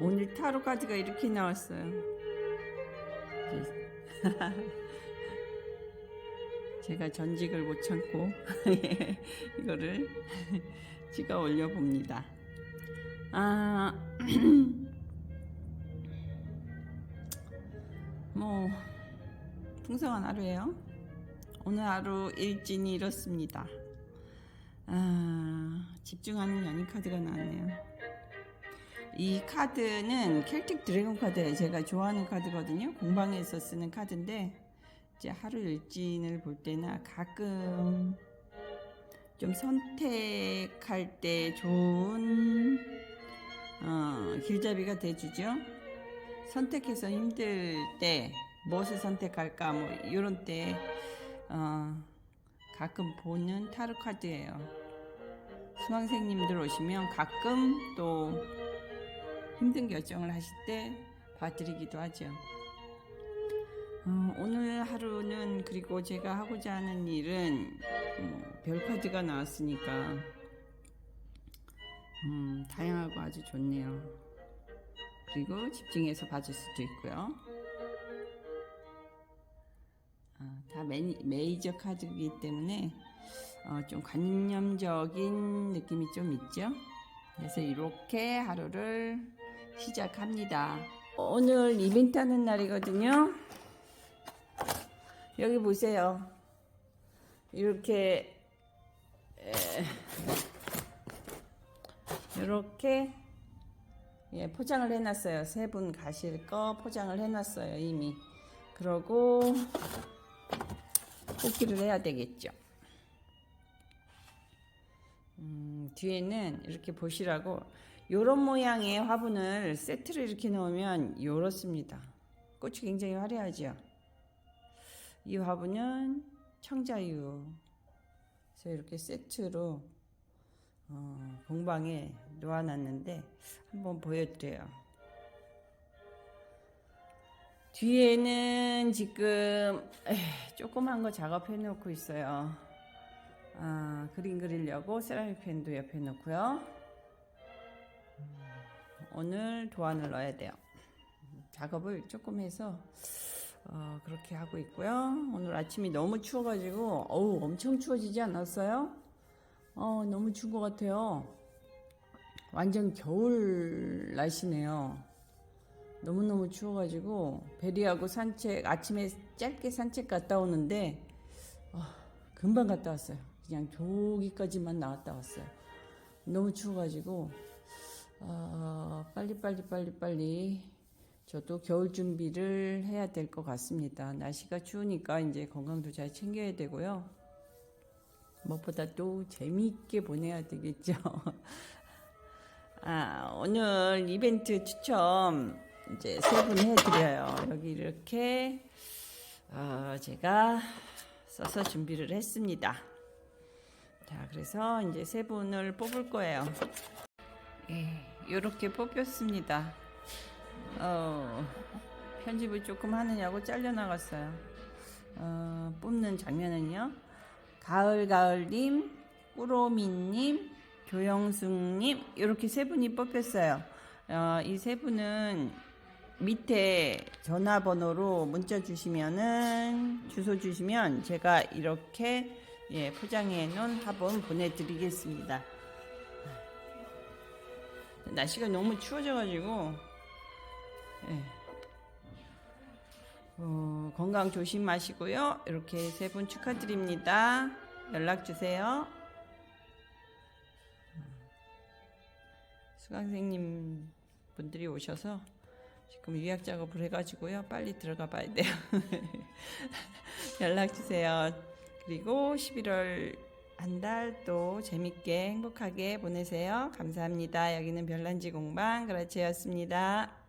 오늘 타로 카드가 이렇게 나왔어요. 제가 전직을 못 참고 이거를 찍어 올려 봅니다. 아, 뭐 풍성한 하루예요. 오늘 하루 일진이 이렇습니다. 아, 집중하는 연인 카드가 나왔네요. 이 카드는 켈틱 드래곤 카드예요. 제가 좋아하는 카드거든요. 공방에서 쓰는 카드인데 이제 하루 일진을 볼 때나 가끔 좀 선택할 때 좋은 어, 길잡이가 돼주죠. 선택해서 힘들 때 무엇을 선택할까 뭐 이런 때 어, 가끔 보는 타로 카드예요. 수강생님들 오시면 가끔 또 힘든 결정을 하실 때 봐드리기도 하죠. 어, 오늘 하루는 그리고 제가 하고자 하는 일은 음, 별 카드가 나왔으니까 음, 다양하고 아주 좋네요. 그리고 집중해서 봐줄 수도 있고요. 아, 다 메, 메이저 카드이기 때문에 어, 좀 관념적인 느낌이 좀 있죠. 그래서 이렇게 하루를 시작합니다. 오늘 이벤트 하는 날이거든요. 여기 보세요. 이렇게 에, 이렇게 예, 포장을 해놨어요. 세 분 가실 거 포장을 해놨어요. 이미. 그러고 뽑기를 해야 되겠죠. 음, 뒤에는 이렇게 보시라고 요런 모양의 화분을 세트를 이렇게 놓으면 요렇습니다. 꽃이 굉장히 화려하죠. 이 화분은 청자유. 그래서 이렇게 세트로 어, 공방에 놓아놨는데 한번 보여드려요. 뒤에는 지금 에이, 조그만 거 작업해 놓고 있어요. 아, 그림 그리려고 세라믹 펜도 옆에 놓고요. 음, 오늘 도안을 넣어야 돼요. 작업을 조금 해서 어, 그렇게 하고 있고요. 오늘 아침이 너무 추워가지고 어우 엄청 추워지지 않았어요? 어, 너무 추운 것 같아요. 완전 겨울 날씨네요. 너무너무 추워가지고 베리하고 산책 아침에 짧게 산책 갔다 오는데 어, 금방 갔다 왔어요. 그냥 저기까지만 나갔다 왔어요. 너무 추워가지고 어, 빨리 빨리 빨리 빨리 저도 겨울 준비를 해야 될 것 같습니다. 날씨가 추우니까 이제 건강도 잘 챙겨야 되고요. 무엇보다 또 재미있게 보내야 되겠죠. 아, 오늘 이벤트 추첨 이제 세 분 해드려요. 여기 이렇게 어, 제가 써서 준비를 했습니다. 자, 그래서 이제 세 분을 뽑을 거예요. 예, 이렇게 뽑혔습니다. 어, 편집을 조금 하느냐고 잘려나갔어요. 어, 뽑는 장면은요. 가을가을님, 꾸로미님, 조영숙님 이렇게 세 분이 뽑혔어요. 어, 이 세 분은 밑에 전화번호로 문자 주시면은 주소 주시면 제가 이렇게 예, 포장해 놓은 화분 보내드리겠습니다. 날씨가 너무 추워져가지고 예. 어, 건강 조심하시고요. 이렇게 세 분 축하드립니다. 연락 주세요. 수강생님 분들이 오셔서 지금 유약 작업을 해가지고요. 빨리 들어가 봐야 돼요. 연락 주세요. 그리고 11월 한 달 또 재밌게 행복하게 보내세요. 감사합니다. 여기는 별난지 공방 그라치였습니다.